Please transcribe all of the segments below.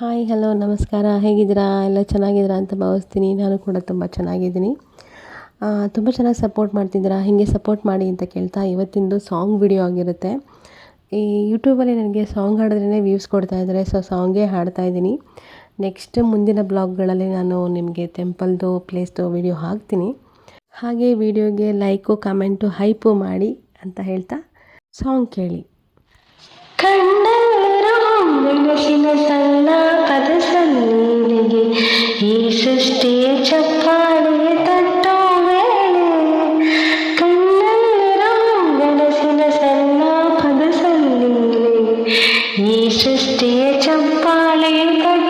Hi hello ನಮಸ್ಕಾರ. ಹೇಗಿದ್ದೀರಾ? ಎಲ್ಲ ಚೆನ್ನಾಗಿದ್ದೀರಾ ಅಂತ ಭಾವಿಸ್ತೀನಿ. ನಾನು ಕೂಡ ತುಂಬ ಚೆನ್ನಾಗಿದ್ದೀನಿ. ತುಂಬ ಚೆನ್ನಾಗಿ ಸಪೋರ್ಟ್ ಮಾಡ್ತಿದ್ದೀರಾ? ಹೀಗೆ ಸಪೋರ್ಟ್ ಮಾಡಿ ಅಂತ ಕೇಳ್ತಾ ಇವತ್ತಿಂದು ಸಾಂಗ್ ವಿಡಿಯೋ ಆಗಿರುತ್ತೆ. ಈ ಯೂಟ್ಯೂಬಲ್ಲಿ ನನಗೆ ಸಾಂಗ್ ಹಾಡಿದ್ರೇ ವ್ಯೂಸ್ ಕೊಡ್ತಾ ಇದ್ದಾರೆ. ಸೊ ಸಾಂಗೇ ಹಾಡ್ತಾ ಇದ್ದೀನಿ. ನೆಕ್ಸ್ಟ್ ಮುಂದಿನ ಬ್ಲಾಗ್ಗಳಲ್ಲಿ ನಾನು ನಿಮಗೆ ಟೆಂಪಲ್ದು ಪ್ಲೇಸ್ದು ವಿಡಿಯೋ ಹಾಕ್ತೀನಿ. ಹಾಗೆ ವಿಡಿಯೋಗೆ ಲೈಕು ಕಮೆಂಟು ಹೈಪು ಮಾಡಿ ಅಂತ ಹೇಳ್ತಾ ಸಾಂಗ್ ಕೇಳಿ. ಕಣ್ಣಲ್ಲಿರೋ பழைய சம்பாளையம் கட்ட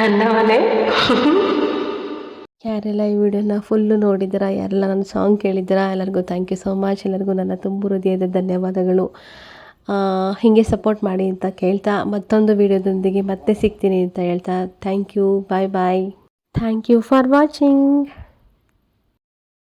ನನ್ನ ಮನೆ ಯಾರೆಲ್ಲ ಈ ವಿಡಿಯೋನ ಫುಲ್ಲು ನೋಡಿದ್ದೀರಾ? ಯಾರೆಲ್ಲ ನನ್ನ ಸಾಂಗ್ ಕೇಳಿದ್ದೀರಾ? ಎಲ್ಲರಿಗೂ ಥ್ಯಾಂಕ್ ಯು ಸೋ ಮಚ್ ಎಲ್ಲರಿಗೂ ನನ್ನ ತುಂಬ ಹೃದಯದ ಧನ್ಯವಾದಗಳು. ಹೀಗೆ ಸಪೋರ್ಟ್ ಮಾಡಿ ಅಂತ ಕೇಳ್ತಾ ಮತ್ತೊಂದು ವಿಡಿಯೋದೊಂದಿಗೆ ಮತ್ತೆ ಸಿಗ್ತೀನಿ ಅಂತ ಹೇಳ್ತಾ thank you bye bye thank you for watching